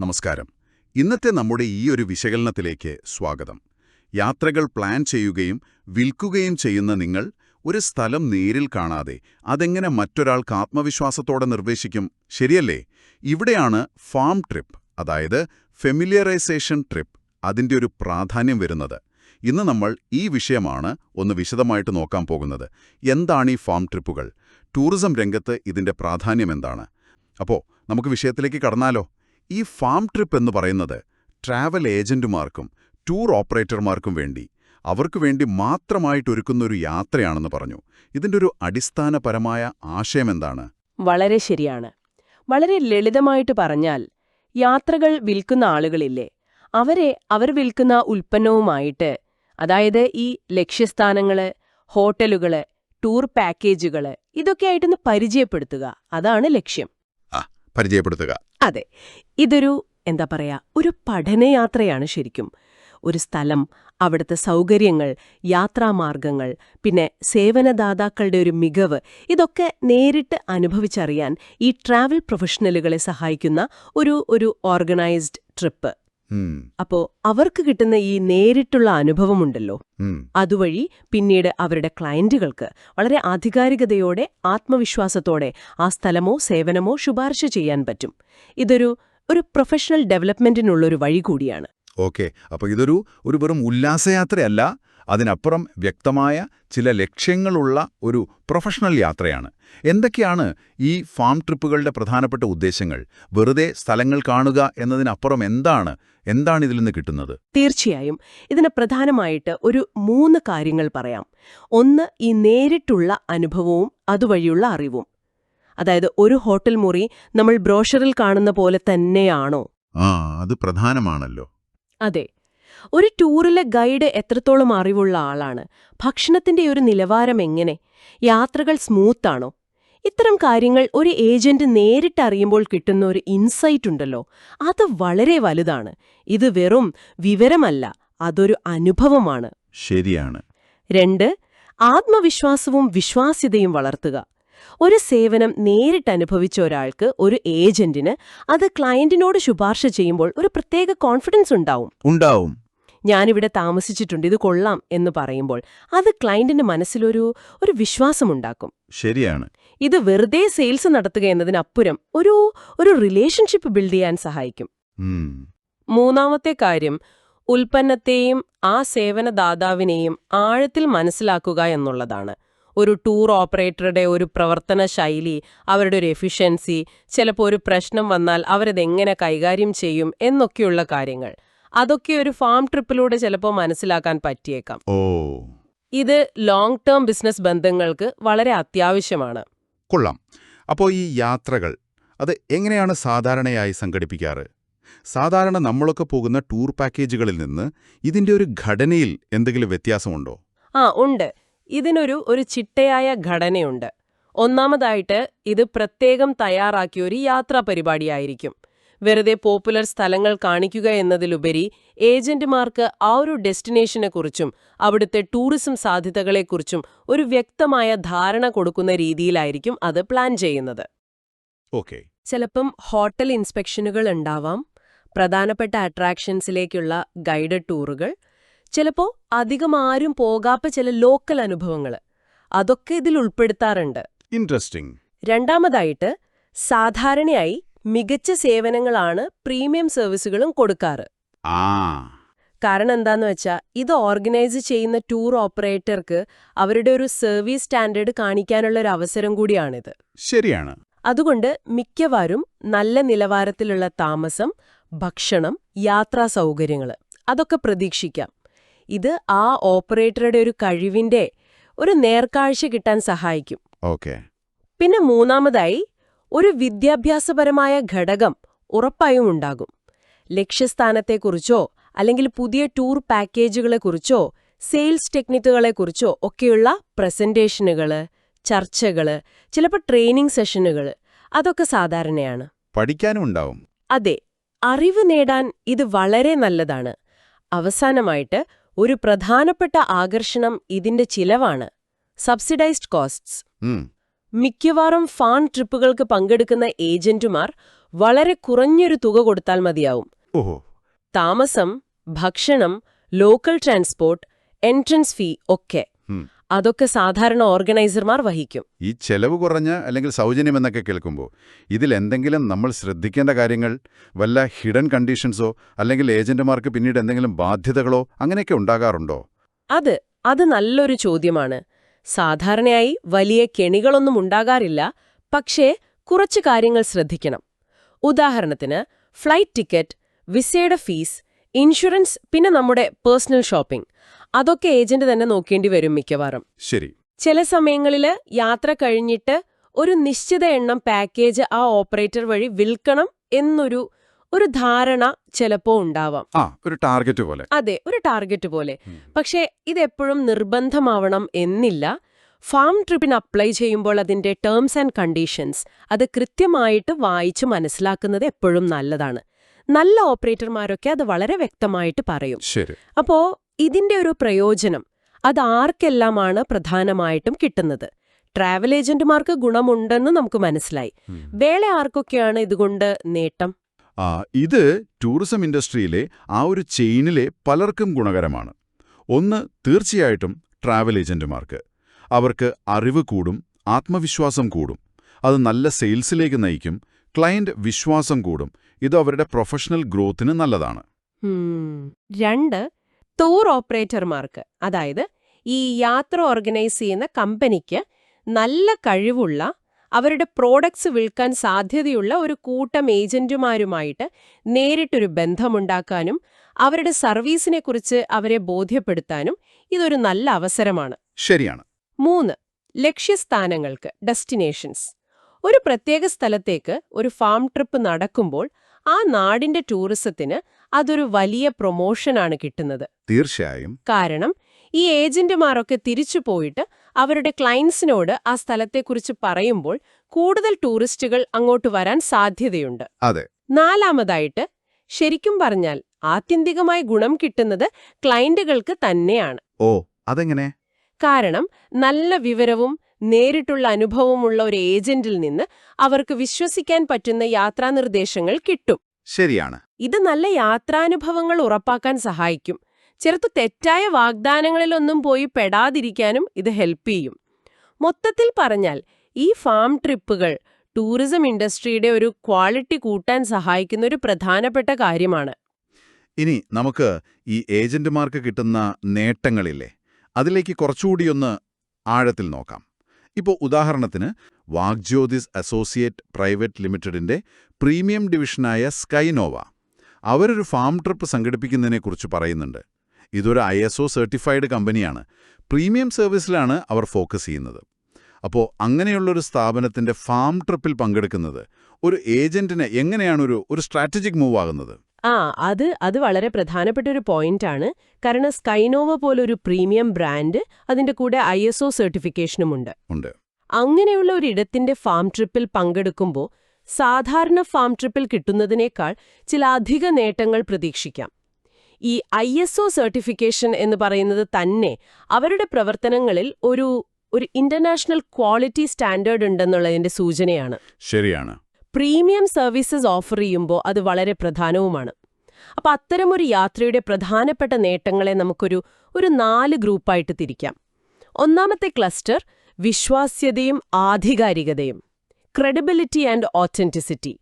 നമസ്കാരം. ഇന്നത്തെ നമ്മുടെ ഈ ഒരു വിശകലനത്തിലേക്ക് സ്വാഗതം. യാത്രകൾ പ്ലാൻ ചെയ്യുകയും വിൽക്കുകയും ചെയ്യുന്ന നിങ്ങൾ ഒരു സ്ഥലം നേരിൽ കാണാതെ അതെങ്ങനെ മറ്റൊരാൾക്ക് ആത്മവിശ്വാസത്തോടെ നിർദ്ദേശിക്കും ശരിയല്ലേ? ഇവിടെയാണ് ഫാം ട്രിപ്പ് അതായത് ഫെമിലിയറൈസേഷൻ ട്രിപ്പ് അതിന്റെ ഒരു പ്രാധാന്യം വരുന്നത്. ഇന്ന് നമ്മൾ ഈ വിഷയമാണ് ഒന്ന് വിശദമായിട്ട് നോക്കാൻ പോകുന്നത്. എന്താണ് ഈ ഫാം ട്രിപ്പുകൾ ടൂറിസം രംഗത്ത് ഇതിന്റെ പ്രാധാന്യം എന്താണ്? അപ്പോൾ നമുക്ക് വിഷയത്തിലേക്ക് കടന്നാലോ? ഈ ഫാം ട്രിപ്പ് എന്ന് പറയുന്നത് ട്രാവൽ ഏജന്റുമാർക്കും ടൂർ ഓപ്പറേറ്റർമാർക്കും വേണ്ടി. അവർക്ക് വേണ്ടി മാത്രമായിട്ടൊരുക്കുന്ന ഒരു യാത്രയാണെന്ന് പറഞ്ഞു. ഇതിന്റെ ഒരു അടിസ്ഥാനപരമായ ആശയം എന്താണ് വളരെ ശരിയാണ്. വളരെ ലളിതമായിട്ട് പറഞ്ഞാൽ യാത്രകൾ വിൽക്കുന്ന ആളുകളില്ലേ അവരെ അവർ വിൽക്കുന്ന ഉൽപ്പന്നവുമായിട്ട് അതായത് ഈ ലക്ഷ്യസ്ഥാനങ്ങൾ ഹോട്ടലുകൾ ടൂർ പാക്കേജുകൾ ഇതൊക്കെ ആയിട്ടൊന്ന് പരിചയപ്പെടുത്തുക. അതാണ് ലക്ഷ്യം. പരിചയപ്പെടുത്തുക. അതെ. ഇതൊരു എന്താ പറയാ ഒരു പഠനയാത്രയാണ് ശരിക്കും. ഒരു സ്ഥലം അവിടുത്തെ സൗകര്യങ്ങൾ യാത്രാമാർഗങ്ങൾ പിന്നെ സേവനദാതാക്കളുടെ ഒരു മികവ് ഇതൊക്കെ നേരിട്ട് അനുഭവിച്ചറിയാൻ ഈ ട്രാവൽ പ്രൊഫഷണലുകളെ സഹായിക്കുന്ന ഒരു ഒരു ഓർഗനൈസ്ഡ് ട്രിപ്പ്. അപ്പോ അവർക്ക് കിട്ടുന്ന ഈ നേരിട്ടുള്ള അനുഭവമുണ്ടല്ലോ. അതുവഴി പിന്നീട് അവരുടെ ക്ലയന്റുകൾക്ക് വളരെ ആധികാരികതയോടെ ആത്മവിശ്വാസത്തോടെ ആ സ്ഥലമോ സേവനമോ ശുപാർശ ചെയ്യാൻ പറ്റും. ഇതൊരു ഒരു പ്രൊഫഷണൽ ഡെവലപ്മെന്റിനുള്ളൊരു വഴി കൂടിയാണ്. ഓക്കെ. അപ്പോൾ ഇതൊരു ഒരു വെറും ഉല്ലാസയാത്രയല്ല അതിനപ്പുറം വ്യക്തമായ ചില ലക്ഷ്യങ്ങളുള്ള ഒരു പ്രൊഫഷണൽ യാത്രയാണ്. എന്തൊക്കെയാണ് ഈ ഫാം ട്രിപ്പുകളുടെ പ്രധാനപ്പെട്ട ഉദ്ദേശങ്ങൾ? വെറുതെ സ്ഥലങ്ങൾ കാണുക എന്നതിനപ്പുറം എന്താണ് എന്താണ് ഇതിൽ നിന്ന് കിട്ടുന്നത്? തീർച്ചയായും. ഇതിന് പ്രധാനമായിട്ട് ഒരു മൂന്ന് കാര്യങ്ങൾ പറയാം. ഒന്ന് ഈ നേരിട്ടുള്ള അനുഭവവും അതുവഴിയുള്ള അറിവും. അതായത് ഒരു ഹോട്ടൽ മുറി നമ്മൾ ബ്രോഷറിൽ കാണുന്ന പോലെ തന്നെയാണോ? ആ അത് പ്രധാനമാണല്ലോ. അതെ. ഒരു ടൂറിലെ ഗൈഡ് എത്രത്തോളം അറിവുള്ള ആളാണ്? ഭക്ഷണത്തിന്റെ ഒരു നിലവാരം എങ്ങനെ? യാത്രകൾ സ്മൂത്താണോ ഇത്തരം കാര്യങ്ങൾ ഒരു ഏജന്റ് നേരിട്ട് അറിയുമ്പോൾ കിട്ടുന്ന ഒരു ഇൻസൈറ്റ് ഉണ്ടല്ലോ. അത് വളരെ വലുതാണ്. ഇത് വെറും വിവരമല്ല അതൊരു അനുഭവമാണ്. ശരിയാണ്. രണ്ട് ആത്മവിശ്വാസവും വിശ്വാസ്യതയും വളർത്തുക. ഒരു സേവനം നേരിട്ട് അനുഭവിച്ച ഒരാൾക്ക് ഒരു ഏജന്റിന് അത് ക്ലയന്റിനോട് ശുപാർശ ചെയ്യുമ്പോൾ ഒരു പ്രത്യേക കോൺഫിഡൻസ് ഉണ്ടാവും. ഉണ്ടാവും. ഞാനിവിടെ താമസിച്ചിട്ടുണ്ട് ഇത് കൊള്ളാം എന്ന് പറയുമ്പോൾ അത് ക്ലയന്റിന്റെ മനസ്സിലൊരു ഒരു വിശ്വാസമുണ്ടാക്കും. ശരിയാണ്. ഇത് വെറുതെ സെയിൽസ് നടത്തുക എന്നതിനപ്പുറം ഒരു ഒരു റിലേഷൻഷിപ്പ് ബിൽഡ് ചെയ്യാൻ സഹായിക്കും. മൂന്നാമത്തെ കാര്യം ഉൽപ്പന്നത്തെയും ആ സേവനദാതാവിനെയും ആഴത്തിൽ മനസ്സിലാക്കുക എന്നുള്ളതാണ്. ഒരു ടൂർ ഓപ്പറേറ്ററുടെ ഒരു പ്രവർത്തന ശൈലി അവരുടെ ഒരു എഫിഷ്യൻസി ചിലപ്പോൾ ഒരു പ്രശ്നം വന്നാൽ അവരതെങ്ങനെ കൈകാര്യം ചെയ്യും എന്നൊക്കെയുള്ള കാര്യങ്ങൾ. അതൊക്കെ ഒരു ഫാം ട്രിപ്പിലൂടെ ചിലപ്പോൾ മനസ്സിലാക്കാൻ പറ്റിയേക്കാം. ഇത് ലോങ് ടേം ബിസിനസ് ബന്ധങ്ങൾക്ക് വളരെ അത്യാവശ്യമാണ്. കൊള്ളാം. അപ്പോൾ ഈ യാത്രകൾ അത് എങ്ങനെയാണ് സാധാരണയായി സംഘടിപ്പിക്കാറ്? സാധാരണ നമ്മളൊക്കെ പോകുന്ന ടൂർ പാക്കേജുകളിൽ നിന്ന് ഇതിന്റെ ഒരു ഘടനയിൽ എന്തെങ്കിലും വ്യത്യാസമുണ്ടോ? ആ ഉണ്ട്. ഇതിനൊരു ഒരു ചിട്ടയായ ഘടനയുണ്ട്. ഒന്നാമതായിട്ട് ഇത് പ്രത്യേകം തയ്യാറാക്കിയ ഒരു യാത്രാ പരിപാടിയായിരിക്കും വെറുതെ പോപ്പുലർ സ്ഥലങ്ങൾ കാണിക്കുക എന്നതിലുപരി ഏജന്റുമാർക്ക് ആ ഒരു ഡെസ്റ്റിനേഷനെക്കുറിച്ചും അവിടുത്തെ ടൂറിസം സാധ്യതകളെക്കുറിച്ചും ഒരു വ്യക്തമായ ധാരണ കൊടുക്കുന്ന രീതിയിലായിരിക്കും അത് പ്ലാൻ ചെയ്യുന്നത്. ഓക്കെ. ചിലപ്പം ഹോട്ടൽ ഇൻസ്പെക്ഷനുകൾ ഉണ്ടാവാം പ്രധാനപ്പെട്ട അട്രാക്ഷൻസിലേക്കുള്ള ഗൈഡഡ് ടൂറുകൾ ചിലപ്പോൾ അധികം ആരും പോകാത്ത ചില ലോക്കൽ അനുഭവങ്ങൾ അതൊക്കെ ഇതിൽ ഉൾപ്പെടുത്താറുണ്ട്. ഇൻട്രസ്റ്റിംഗ് രണ്ടാമതായിട്ട് സാധാരണയായി മികച്ച സേവനങ്ങളാണ് പ്രീമിയം സർവീസുകളും കൊടുക്കാറ്. കാരണം എന്താന്ന് വെച്ചാൽ ഇത് ഓർഗനൈസ് ചെയ്യുന്ന ടൂർ ഓപ്പറേറ്റർക്ക് അവരുടെ ഒരു സർവീസ് സ്റ്റാൻഡേർഡ് കാണിക്കാനുള്ള ഒരു അവസരം കൂടിയാണിത്. ശരിയാണ്. അതുകൊണ്ട് മിക്കവാറും നല്ല നിലവാരത്തിലുള്ള താമസം ഭക്ഷണം യാത്രാ സൗകര്യങ്ങൾ അതൊക്കെ പ്രതീക്ഷിക്കാം. ഇത് ആ ഓപ്പറേറ്ററുടെ ഒരു കഴിവിന്റെ ഒരു നേർക്കാഴ്ച കിട്ടാൻ സഹായിക്കും. ഓക്കെ. പിന്നെ മൂന്നാമതായി ഒരു വിദ്യാഭ്യാസപരമായ ഘടകം ഉറപ്പായും ഉണ്ടാകും. ലക്ഷ്യസ്ഥാനത്തെക്കുറിച്ചോ അല്ലെങ്കിൽ പുതിയ ടൂർ പാക്കേജുകളെക്കുറിച്ചോ സെയിൽസ് ടെക്നിക്കുകളെക്കുറിച്ചോ ഒക്കെയുള്ള പ്രസന്റേഷനുകൾ ചർച്ചകൾ ചിലപ്പോൾ ട്രെയിനിങ് സെഷനുകൾ അതൊക്കെ സാധാരണയാണ്. പഠിക്കാനും ഉണ്ടാവും. അതെ അറിവ് നേടാൻ ഇത് വളരെ നല്ലതാണ്. അവസാനമായിട്ട് ഒരു പ്രധാനപ്പെട്ട ആകർഷണം ഇതിന്റെ ചിലവാണ്. സബ്സിഡൈസ്ഡ് കോസ്റ്റ്സ് മിക്കവാറും ഫാൺ ട്രിപ്പുകൾക്ക് പങ്കെടുക്കുന്ന ഏജന്റുമാർ വളരെ കുറഞ്ഞൊരു തുക കൊടുത്താൽ മതിയാവും. താമസം ഭക്ഷണം ലോക്കൽ ട്രാൻസ്പോർട്ട് എൻട്രൻസ് ഫീ ഒക്കെ. അതൊക്കെ സാധാരണ ഓർഗനൈസർമാർ വഹിക്കും. ഈ ചെലവ് കുറഞ്ഞ അല്ലെങ്കിൽ സൗജന്യം എന്നൊക്കെ കേൾക്കുമ്പോൾ ഇതിൽ എന്തെങ്കിലും നമ്മൾ ശ്രദ്ധിക്കേണ്ട കാര്യങ്ങൾ വല്ല ഹിഡൻ കണ്ടീഷൻസോ അല്ലെങ്കിൽ ഏജന്റുമാർക്ക് പിന്നീട് എന്തെങ്കിലും ബാധ്യതകളോ അങ്ങനെയൊക്കെ ഉണ്ടാകാറുണ്ടോ? അത് അത് നല്ലൊരു ചോദ്യമാണ്. സാധാരണയായി വലിയ കെണികളൊന്നും ഉണ്ടാകാറില്ല പക്ഷേ കുറച്ച് കാര്യങ്ങൾ ശ്രദ്ധിക്കണം. ഉദാഹരണത്തിന് ഫ്ലൈറ്റ് ടിക്കറ്റ് വിസയുടെ ഫീസ് ഇൻഷുറൻസ് പിന്നെ നമ്മുടെ പേഴ്സണൽ ഷോപ്പിംഗ്. അതൊക്കെ ഏജന്റ് തന്നെ നോക്കേണ്ടി വരും മിക്കവാറും. ശരി. ചില സമയങ്ങളിൽ യാത്ര കഴിഞ്ഞിട്ട് ഒരു നിശ്ചിത എണ്ണം പാക്കേജ് ആ ഓപ്പറേറ്റർ വഴി വിൽക്കണം എന്നൊരു ഒരു ധാരണ ചിലപ്പോ ഉണ്ടാവാം. ആ ഒരു ടാർഗറ്റ് പോലെ. അതെ ഒരു ടാർഗറ്റ് പോലെ. പക്ഷേ ഇതെപ്പോഴും നിർബന്ധമാവണം എന്നില്ല. ഫാം ട്രിപ്പിന് അപ്ലൈ ചെയ്യുമ്പോൾ അതിന്റെ ടേംസ് ആൻഡ് കണ്ടീഷൻസ് അത് കൃത്യമായിട്ട് വായിച്ച് മനസ്സിലാക്കുന്നത് എപ്പോഴും നല്ലതാണ്. നല്ല ഓപ്പറേറ്റർമാരൊക്കെ അത് വളരെ വ്യക്തമായിട്ട് പറയും. അപ്പോ ഇതിന്റെ ഒരു പ്രയോജനം അത് ആർക്കെല്ലാമാണ് പ്രധാനമായിട്ടും കിട്ടുന്നത്? ട്രാവൽ ഏജന്റുമാർക്ക് ഗുണമുണ്ടെന്ന് നമുക്ക് മനസ്സിലായി. വേളെ ആർക്കൊക്കെയാണ് ഇതുകൊണ്ട് നേട്ടം? ആ ഇത് ടൂറിസം ഇൻഡസ്ട്രിയിലെ ആ ഒരു ചെയിനിലെ പലർക്കും ഗുണകരമാണ്. ഒന്ന് തീർച്ചയായിട്ടും ട്രാവൽ ഏജന്റുമാർക്ക്. അവർക്ക് അറിവ് കൂടും ആത്മവിശ്വാസം കൂടും. അത് നല്ല സെയിൽസിലേക്ക് നയിക്കും ക്ലയന്റ് വിശ്വാസം കൂടും ഇത് അവരുടെ പ്രൊഫഷണൽ ഗ്രോത്തിന് നല്ലതാണ്. രണ്ട് ടൂർ ഓപ്പറേറ്റർമാർക്ക് അതായത് ഈ യാത്ര ഓർഗനൈസ് ചെയ്യുന്ന കമ്പനിക്ക് നല്ല കഴിവുള്ള അവരുടെ പ്രോഡക്ട്സ് വിൽക്കാൻ സാധ്യതയുള്ള ഒരു കൂട്ടം ഏജന്റുമാരുമായിട്ട് നേരിട്ടൊരു ബന്ധമുണ്ടാക്കാനും അവരുടെ സർവീസിനെക്കുറിച്ച് അവരെ ബോധ്യപ്പെടുത്താനും ഇതൊരു നല്ല അവസരമാണ്. ശരിയാണ്. മൂന്ന് ലക്ഷ്യസ്ഥാനങ്ങൾക്ക് ഡെസ്റ്റിനേഷൻസ് ഒരു പ്രത്യേക സ്ഥലത്തേക്ക് ഒരു ഫാം ട്രിപ്പ് നടക്കുമ്പോൾ ആ നാടിന്റെ ടൂറിസത്തിന് അതൊരു വലിയ പ്രൊമോഷനാണ് കിട്ടുന്നത്. തീർച്ചയായും. കാരണം ഈ ഏജന്റുമാരൊക്കെ തിരിച്ചു പോയിട്ട് അവരുടെ ക്ലയൻസിനോട് ആ സ്ഥലത്തെക്കുറിച്ച് പറയുമ്പോൾ കൂടുതൽ ടൂറിസ്റ്റുകൾ അങ്ങോട്ട് വരാൻ സാധ്യതയുണ്ട്. അതെ. നാലാമതായിട്ട് ശരിക്കും പറഞ്ഞാൽ ആത്യന്തികമായി ഗുണം കിട്ടുന്നത് ക്ലയന്റുകൾക്ക് തന്നെയാണ്. ഓ അതെങ്ങനെ? കാരണം നല്ല വിവരവും നേരിട്ടുള്ള അനുഭവമുള്ള ഒരു ഏജന്റിൽ നിന്ന് അവർക്ക് വിശ്വസിക്കാൻ പറ്റുന്ന യാത്രാനിർദ്ദേശങ്ങൾ കിട്ടും. ശരിയാണ്. ഇത് നല്ല യാത്രാനുഭവങ്ങൾ ഉറപ്പാക്കാൻ സഹായിക്കും. ചെറുത്ത് തെറ്റായ വാഗ്ദാനങ്ങളിലൊന്നും പോയി പെടാതിരിക്കാനും ഇത് ഹെൽപ്പ് ചെയ്യും. മൊത്തത്തിൽ പറഞ്ഞാൽ ഈ ഫാം ട്രിപ്പുകൾ ടൂറിസം ഇൻഡസ്ട്രിയുടെ ഒരു ക്വാളിറ്റി കൂട്ടാൻ സഹായിക്കുന്ന ഒരു പ്രധാനപ്പെട്ട കാര്യമാണ്. ഇനി നമുക്ക് ഈ ഏജന്റുമാർക്ക് കിട്ടുന്ന നേട്ടങ്ങളില്ലേ? അതിലേക്ക് കുറച്ചുകൂടി ഒന്ന് ആഴത്തിൽ നോക്കാം. ഇപ്പോൾ ഉദാഹരണത്തിന് വാഗ്ജ്യോതിസ് അസോസിയേറ്റ് പ്രൈവറ്റ് ലിമിറ്റഡിന്റെ പ്രീമിയം ഡിവിഷനായ സ്കൈനോവ. അവരൊരു ഫാം ട്രിപ്പ് സംഘടിപ്പിക്കുന്നതിനെക്കുറിച്ച് പറയുന്നുണ്ട്. ഇതൊരു ഐ എസ് ഒ സർട്ടിഫൈഡ് കമ്പനിയാണ്. പ്രീമിയം സർവീസിലാണ് അവർ ഫോക്കസ് ചെയ്യുന്നത്. അപ്പോൾ അങ്ങനെയുള്ളൊരു സ്ഥാപനത്തിന്റെ ഫാം ട്രിപ്പിൽ പങ്കെടുക്കുന്നത് ഒരു ഏജന്റിന് എങ്ങനെയാണ് ഒരു ഒരു സ്ട്രാറ്റജിക് മൂവ് ആകുന്നത്? ആ അത് അത് വളരെ പ്രധാനപ്പെട്ട ഒരു പോയിന്റാണ്. കാരണം സ്കൈനോവ പോലൊരു പ്രീമിയം ബ്രാൻഡ് അതിന്റെ കൂടെ ഐ എസ് ഒ സർട്ടിഫിക്കേഷനുമുണ്ട്. ഉണ്ട്. അങ്ങനെയുള്ള ഒരു ഇടത്തിന്റെ ഫാം ട്രിപ്പിൽ പങ്കെടുക്കുമ്പോൾ സാധാരണ ഫാം ട്രിപ്പിൽ കിട്ടുന്നതിനേക്കാൾ ചില അധിക നേട്ടങ്ങൾ പ്രതീക്ഷിക്കാം. ഈ ഐ എസ് ഒ സർട്ടിഫിക്കേഷൻ എന്ന് പറയുന്നത് തന്നെ അവരുടെ പ്രവർത്തനങ്ങളിൽ ഒരു ഒരു ഇന്റർനാഷണൽ ക്വാളിറ്റി സ്റ്റാൻഡേർഡ് ഉണ്ടെന്നുള്ളതിന്റെ സൂചനയാണ്. ശരിയാണ്. പ്രീമിയം സർവീസസ് ഓഫർ ചെയ്യുമ്പോൾ അത് വളരെ പ്രധാനവുമാണ്. അപ്പോൾ അത്തരമൊരു യാത്രയുടെ പ്രധാനപ്പെട്ട നേട്ടങ്ങളെ നമുക്കൊരു ഒരു നാല് ഗ്രൂപ്പായിട്ട് തിരിക്കാം. ഒന്നാമത്തെ ക്ലസ്റ്റർ വിശ്വാസ്യതയും ആധികാരികതയും ക്രെഡിബിലിറ്റി ആൻഡ് ഓത്തന്റിസിറ്റി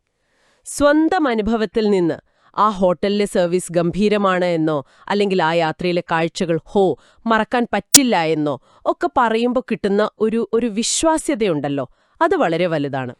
സ്വന്തം അനുഭവത്തിൽ നിന്ന് ആ ഹോട്ടലിലെ സർവീസ് ഗംഭീരമാണ് എന്നോ അല്ലെങ്കിൽ ആ യാത്രയിലെ കാഴ്ചകൾ ഹോ മറക്കാൻ പറ്റില്ല എന്നോ ഒക്കെ പറയുമ്പോൾ കിട്ടുന്ന ഒരു ഒരു വിശ്വാസ്യതയുണ്ടല്ലോ അത് വളരെ വലുതാണ്.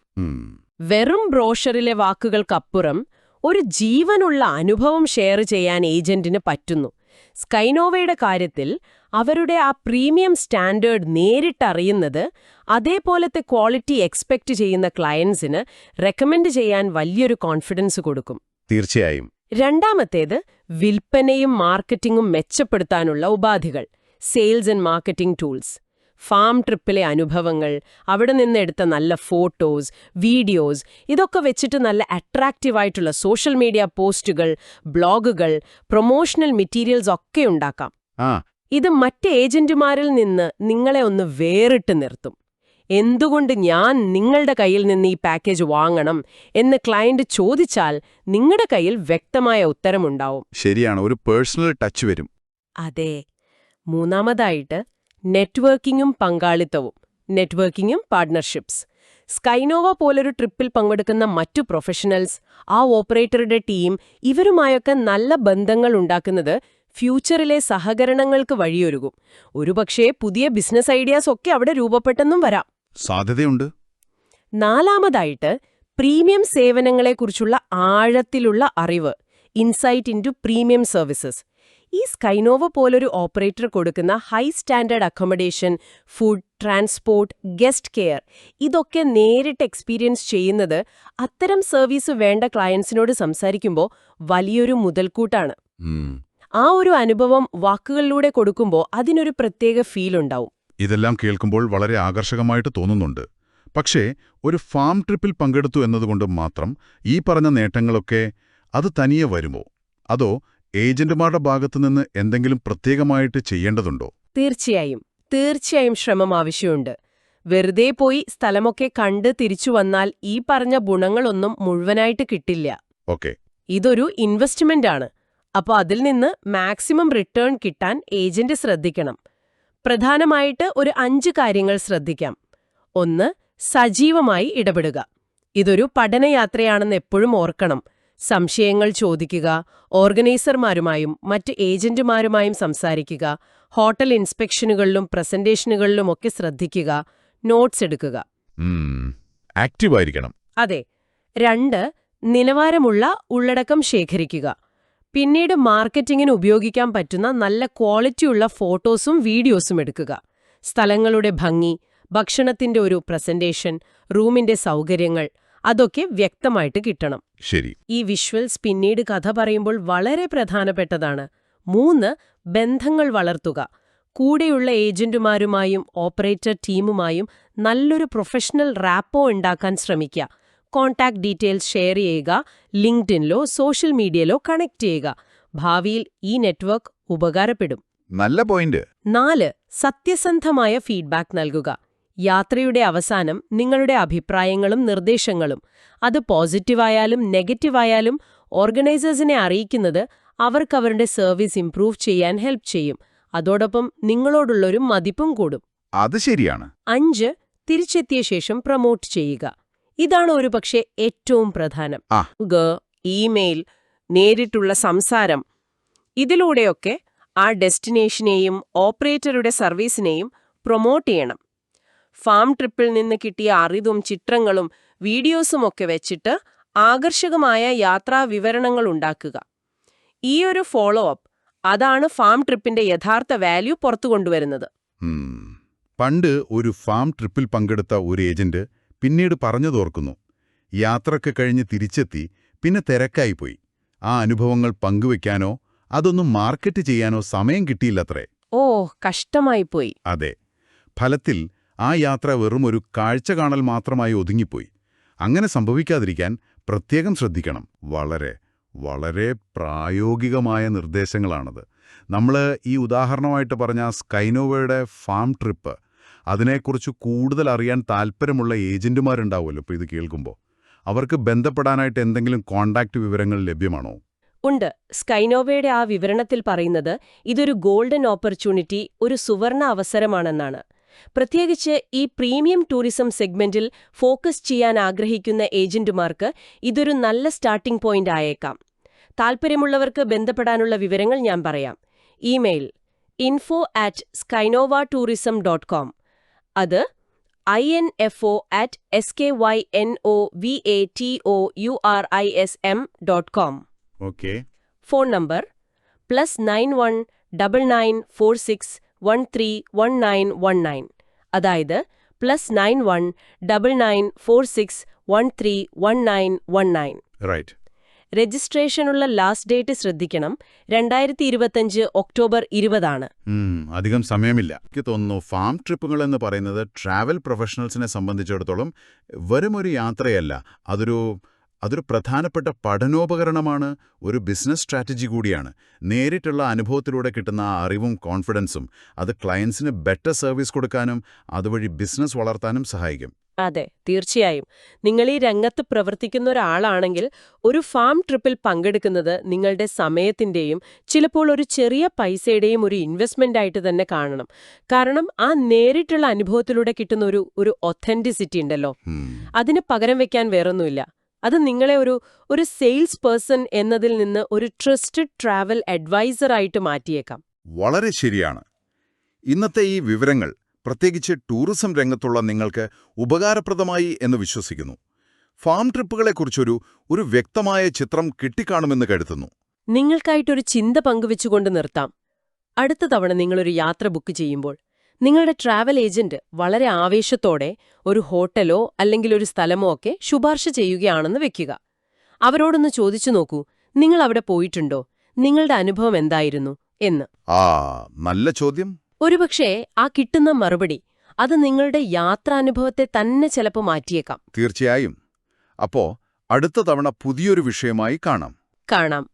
വെറും ബ്രോഷറിലെ വാക്കുകൾക്കപ്പുറം ഒരു ജീവനുള്ള അനുഭവം ഷെയർ ചെയ്യാൻ ഏജന്റിന് പറ്റുന്നു. സ്കൈനോവയുടെ കാര്യത്തിൽ അവരുടെ ആ പ്രീമിയം സ്റ്റാൻഡേർഡ് നേരിട്ടറിയുന്നത് അതേപോലത്തെ ക്വാളിറ്റി എക്സ്പെക്റ്റ് ചെയ്യുന്ന ക്ലയൻസിന് റെക്കമെൻഡ് ചെയ്യാൻ വലിയൊരു കോൺഫിഡൻസ് കൊടുക്കും. തീർച്ചയായും. രണ്ടാമത്തേത് വിൽപ്പനയും മാർക്കറ്റിംഗും മെച്ചപ്പെടുത്താനുള്ള ഉപാധികൾ sales and marketing tools. Fam ട്രിപ്പിലെ അനുഭവങ്ങൾ അവിടെ നിന്ന് നിന്നെടുത്ത നല്ല ഫോട്ടോസ് വീഡിയോസ് ഇതൊക്കെ വെച്ചിട്ട് നല്ല അട്രാക്റ്റീവായിട്ടുള്ള സോഷ്യൽ മീഡിയ പോസ്റ്റുകൾ ബ്ലോഗുകൾ പ്രൊമോഷണൽ മെറ്റീരിയൽസ് ഒക്കെ ഉണ്ടാക്കാം. ഇത് മറ്റ് ഏജന്റുമാരിൽ നിന്ന് നിങ്ങളെ ഒന്ന് വേറിട്ട് നിർത്തും. എന്തുകൊണ്ട് ഞാൻ നിങ്ങളുടെ കയ്യിൽ നിന്ന് ഈ പാക്കേജ് വാങ്ങണം എന്ന് ക്ലയന്റ് ചോദിച്ചാൽ നിങ്ങളുടെ കയ്യിൽ വ്യക്തമായ ഉത്തരമുണ്ടാവും. ശരിയാണ് ഒരു പേഴ്സണൽ ടച്ച് വരും. അതെ. മൂന്നാമതായിട്ട് നെറ്റ്വർക്കിങ്ങും പങ്കാളിത്തവും നെറ്റ്വർക്കിങ്ങും പാർട്ട്ണർഷിപ്സ് സ്കൈനോവ പോലൊരു ട്രിപ്പിൽ പങ്കെടുക്കുന്ന മറ്റു പ്രൊഫഷണൽസ് ആ ഓപ്പറേറ്ററുടെ ടീം ഇവരുമായൊക്കെ നല്ല ബന്ധങ്ങൾ ഉണ്ടാക്കുന്നത് ഫ്യൂച്ചറിലെ സഹകരണങ്ങൾക്ക് വഴിയൊരുകും ഒരുപക്ഷേ പുതിയ ബിസിനസ് ഐഡിയാസ് ഒക്കെ അവിടെ രൂപപ്പെട്ടെന്നും വരാം. സാധ്യതയുണ്ട്. നാലാമതായിട്ട് പ്രീമിയം സേവനങ്ങളെക്കുറിച്ചുള്ള ആഴത്തിലുള്ള അറിവ് ഇൻസൈറ്റ് ഇന്റു പ്രീമിയം സർവീസസ്. ഈ സ്കൈനോവ പോലൊരു ഓപ്പറേറ്റർ കൊടുക്കുന്ന high standard accommodation food transport guest care ഇതൊക്കെ നേരിട്ട് എക്സ്പീരിയൻസ് ചെയ്യുന്നത് അത്തരം സർവീസ് വേണ്ട ക്ലയൻസിനോട് സംസാരിക്കുമ്പോൾ വലിയൊരു മുതൽക്കൂട്ടാണ്. ആ ഒരു അനുഭവം വാക്കുകളിലൂടെ കൊടുക്കുമ്പോൾ അതിനൊരു പ്രത്യേക ഫീൽ ഉണ്ടാവും. ഇതെല്ലാം കേൾക്കുമ്പോൾ വളരെ ആകർഷകമായിട്ട് തോന്നുന്നുണ്ട്. പക്ഷേ ഒരു ഫാം ട്രിപ്പിൽ പങ്കെടുത്തു എന്നതുകൊണ്ട് മാത്രം ഈ പറഞ്ഞ നേട്ടങ്ങളൊക്കെ അത് തനിയെ വരുമോ? അതോ ഏജന്റുമാരുടെ ഭാഗത്തുനിന്ന് എന്തെങ്കിലും പ്രത്യേകമായിട്ട് ചെയ്യേണ്ടതുണ്ടോ? തീർച്ചയായും. തീർച്ചയായും ശ്രമം ആവശ്യമുണ്ട്. വെറുതെ പോയി സ്ഥലമൊക്കെ കണ്ട് തിരിച്ചു വന്നാൽ ഈ പറഞ്ഞ ഗുണങ്ങളൊന്നും മുഴുവനായിട്ട് കിട്ടില്ല. ഓക്കെ. ഇതൊരു ഇൻവെസ്റ്റ്മെന്റ് ആണ് അപ്പോൾ അതിൽ നിന്ന് മാക്സിമം റിട്ടേൺ കിട്ടാൻ ഏജന്റ് ശ്രദ്ധിക്കണം. പ്രധാനമായിട്ട് ഒരു അഞ്ച് കാര്യങ്ങൾ ശ്രദ്ധിക്കാം. ഒന്ന് സജീവമായി ഇടപെടുക. ഇതൊരു പഠനയാത്രയാണെന്ന് എപ്പോഴും ഓർക്കണം. സംശയങ്ങൾ ചോദിക്കുക ഓർഗനൈസർമാരുമായും മറ്റ് ഏജന്റുമാരുമായും സംസാരിക്കുക ഹോട്ടൽ ഇൻസ്പെക്ഷനുകളിലും പ്രസന്റേഷനുകളിലും ഒക്കെ ശ്രദ്ധിക്കുക നോട്ട്സ് എടുക്കുക. അതെ. രണ്ട് നിലവാരമുള്ള ഉള്ളടക്കം ശേഖരിക്കുക. പിന്നീട് മാർക്കറ്റിംഗിന് ഉപയോഗിക്കാൻ പറ്റുന്ന നല്ല ക്വാളിറ്റിയുള്ള ഫോട്ടോസും വീഡിയോസും എടുക്കുക. സ്ഥലങ്ങളുടെ ഭംഗി ഭക്ഷണത്തിന്റെ ഒരു പ്രസന്റേഷൻ റൂമിന്റെ സൗകര്യങ്ങൾ അതൊക്കെ വ്യക്തമായിട്ട് കിട്ടണം. ശരി. ഈ വിഷ്വൽസ് പിന്നീട് കഥ പറയുമ്പോൾ വളരെ പ്രധാനപ്പെട്ടതാണ്. മൂന്ന് ബന്ധങ്ങൾ വളർത്തുക. കൂടെയുള്ള ഏജന്റുമാരുമായും ഓപ്പറേറ്റർ ടീമുമായും നല്ലൊരു പ്രൊഫഷണൽ റാപ്പോ ഉണ്ടാക്കാൻ ശ്രമിക്കുക. കോൺടാക്ട് ഡീറ്റെയിൽസ് ഷെയർ ചെയ്യുക. ലിങ്ക്ഡിനിലോ സോഷ്യൽ മീഡിയയിലോ കണക്ട് ചെയ്യുക. ഭാവിയിൽ ഈ നെറ്റ്വർക്ക് ഉപകാരപ്പെടും. നല്ല പോയിന്റ്. നാല് സത്യസന്ധമായ ഫീഡ്ബാക്ക് നൽകുക. യാത്രയുടെ അവസാനം നിങ്ങളുടെ അഭിപ്രായങ്ങളും നിർദ്ദേശങ്ങളും. അത് പോസിറ്റീവായാലും നെഗറ്റീവായാലും ഓർഗനൈസേഴ്സിനെ അറിയിക്കുന്നത് അവർക്ക് അവരുടെ സർവീസ് ഇംപ്രൂവ് ചെയ്യാൻ ഹെൽപ്പ് ചെയ്യും. അതോടൊപ്പം നിങ്ങളോടുള്ളൊരു മതിപ്പും കൂടും. അത് ശരിയാണ്. അഞ്ച് തിരിച്ചെത്തിയ ശേഷം പ്രൊമോട്ട് ചെയ്യുക. ഇതാണ് ഒരുപക്ഷെ ഏറ്റവും പ്രധാനം. ഇമെയിൽ നേരിട്ടുള്ള സംസാരം. ഇതിലൂടെയൊക്കെ ആ ഡെസ്റ്റിനേഷനെയും ഓപ്പറേറ്ററുടെ സർവീസിനെയും പ്രൊമോട്ട് ചെയ്യണം. ഫാം ട്രിപ്പിൽ നിന്ന് കിട്ടിയ അറിവും ചിത്രങ്ങളും വീഡിയോസും ഒക്കെ വെച്ചിട്ട് ആകർഷകമായ യാത്രാ വിവരണങ്ങൾ ഉണ്ടാക്കുക. ഈ ഒരു ഫോളോ അപ്പ് അതാണ് ഫാം ട്രിപ്പിന്റെ യഥാർത്ഥ വാല്യൂ പുറത്തു കൊണ്ടുവരുന്നത്. പണ്ട് ഒരു ഫാം ട്രിപ്പിൽ പങ്കെടുത്ത ഒരു ഏജന്റ് പിന്നീട് പറഞ്ഞതോർക്കുന്നു യാത്രയ്ക്ക് കഴിഞ്ഞ് തിരിച്ചെത്തി പിന്നെ തിരക്കായിപ്പോയി ആ അനുഭവങ്ങൾ പങ്കുവെക്കാനോ അതൊന്നും മാർക്കറ്റ് ചെയ്യാനോ സമയം കിട്ടിയില്ലത്രേ. ഓ കഷ്ടമായിപ്പോയി അതെ. ഫലത്തിൽ ആ യാത്ര വെറും ഒരു കാഴ്ച കാണൽ മാത്രമായി ഒതുങ്ങിപ്പോയി. അങ്ങനെ സംഭവിക്കാതിരിക്കാൻ പ്രത്യേകം ശ്രദ്ധിക്കണം. വളരെ വളരെ പ്രായോഗികമായ നിർദ്ദേശങ്ങളാണത്. നമ്മൾ ഈ ഉദാഹരണമായിട്ട് പറഞ്ഞ സ്കൈനോവയുടെ ഫാം ട്രിപ്പ് അതിനെക്കുറിച്ച് കൂടുതൽ അറിയാൻ താല്പര്യമുള്ള ഏജന്റുമാരുണ്ടാവുമല്ലോ ഇപ്പോൾ ഇത് കേൾക്കുമ്പോൾ അവർക്ക് ബന്ധപ്പെടാനായിട്ട് എന്തെങ്കിലും കോണ്ടാക്ട് വിവരങ്ങൾ ലഭ്യമാണോ? ഉണ്ട്. സ്കൈനോവയുടെ ആ വിവരണത്തിൽ പറയുന്നത് ഇതൊരു ഗോൾഡൻ ഓപ്പർച്യൂണിറ്റി ഒരു സുവർണ അവസരമാണെന്നാണ്. പ്രത്യേകിച്ച് ഈ പ്രീമിയം ടൂറിസം സെഗ്മെന്റിൽ ഫോക്കസ് ചെയ്യാൻ ആഗ്രഹിക്കുന്ന ഏജന്റുമാർക്ക് ഇതൊരു നല്ല സ്റ്റാർട്ടിംഗ് പോയിന്റ് ആയേക്കാം. താൽപ്പര്യമുള്ളവർക്ക് ബന്ധപ്പെടാനുള്ള വിവരങ്ങൾ ഞാൻ പറയാം. Email info at Skynova tourism dot com അത് I N F O at S K Y N O V A T O U R I S M dot com okay phone number plus nine one double nine four six one three one nine one nine അതായത് plus nine one double nine four six one three one nine one nine right രജിസ്ട്രേഷനുള്ള last date ശ്രദ്ധിക്കണം. രണ്ടായിരത്തി ഇരുപത്തഞ്ച് October ഇരുപതാണ്. അധികം സമയമില്ല. എനിക്ക് തോന്നുന്നു farm ട്രിപ്പുകൾ എന്ന് പറയുന്നത് ട്രാവൽ പ്രൊഫഷണൽസിനെ സംബന്ധിച്ചിടത്തോളം വെറും ഒരു യാത്രയല്ല. അതൊരു അതൊരു പ്രധാനപ്പെട്ട പഠനോപകരണമാണ് ഒരു ബിസിനസ് സ്ട്രാറ്റജി കൂടിയാണ്. നേരിട്ടുള്ള അനുഭവത്തിലൂടെ കിട്ടുന്ന ആ അറിവും കോൺഫിഡൻസും അത് ക്ലയൻസിന് ബെറ്റർ സർവീസ് കൊടുക്കാനും അതുവഴി ബിസിനസ് വളർത്താനും സഹായിക്കും. അതെ തീർച്ചയായും. നിങ്ങൾ ഈ രംഗത്ത് പ്രവർത്തിക്കുന്ന ഒരാളാണെങ്കിൽ ഒരു ഫാം ട്രിപ്പിൽ പങ്കെടുക്കുന്നത് നിങ്ങളുടെ സമയത്തിന്റെയും ചിലപ്പോൾ ഒരു ചെറിയ പൈസയുടെയും ഒരു ഇൻവെസ്റ്റ്മെന്റ് ആയിട്ട് തന്നെ കാണണം. കാരണം ആ നേരിട്ടുള്ള അനുഭവത്തിലൂടെ കിട്ടുന്ന ഒരു ഒരു ഒത്തന്റിസിറ്റി ഉണ്ടല്ലോ. അതിന് പകരം വെക്കാൻ വേറൊന്നുമില്ല. അത് നിങ്ങളെ ഒരു ഒരു സെയിൽസ് പേഴ്സൺ എന്നതിൽ നിന്ന് ഒരു ട്രസ്റ്റഡ് ട്രാവൽ അഡ്വൈസർ ആയിട്ട് മാറ്റിയേക്കാം. വളരെ ശരിയാണ്. ഇന്നത്തെ ഈ വിവരങ്ങൾ പ്രത്യേകിച്ച് ടൂറിസം രംഗത്തുള്ള നിങ്ങൾക്ക് ഉപകാരപ്രദമായി എന്ന് വിശ്വസിക്കുന്നു. ഫാം ട്രിപ്പുകളെക്കുറിച്ചൊരു ഒരു വ്യക്തമായ ചിത്രം കിട്ടിക്കാണുമെന്ന് കരുതുന്നു. നിങ്ങൾക്കായിട്ടൊരു ചിന്ത പങ്കുവെച്ചുകൊണ്ട് നിർത്താം. അടുത്ത തവണ നിങ്ങളൊരു യാത്ര ബുക്ക് ചെയ്യുമ്പോൾ നിങ്ങളുടെ ട്രാവൽ ഏജന്റ് വളരെ ആവേശത്തോടെ ഒരു ഹോട്ടലോ അല്ലെങ്കിൽ ഒരു സ്ഥലമോ ഒക്കെ ശുപാർശ ചെയ്യുകയാണെന്ന് വെക്കുക. അവരോടൊന്ന് ചോദിച്ചു നോക്കൂ നിങ്ങൾ അവിടെ പോയിട്ടുണ്ടോ? നിങ്ങളുടെ അനുഭവം എന്തായിരുന്നു? എന്ന്. ആ നല്ല ചോദ്യം. ഒരുപക്ഷേ ആ കിട്ടുന്ന മറുപടി അത് നിങ്ങളുടെ യാത്രാനുഭവത്തെ തന്നെ ചിലപ്പോൾ മാറ്റിയേക്കാം. തീർച്ചയായും. അപ്പോ അടുത്ത തവണ പുതിയൊരു വിഷയമായി കാണാം. കാണാം.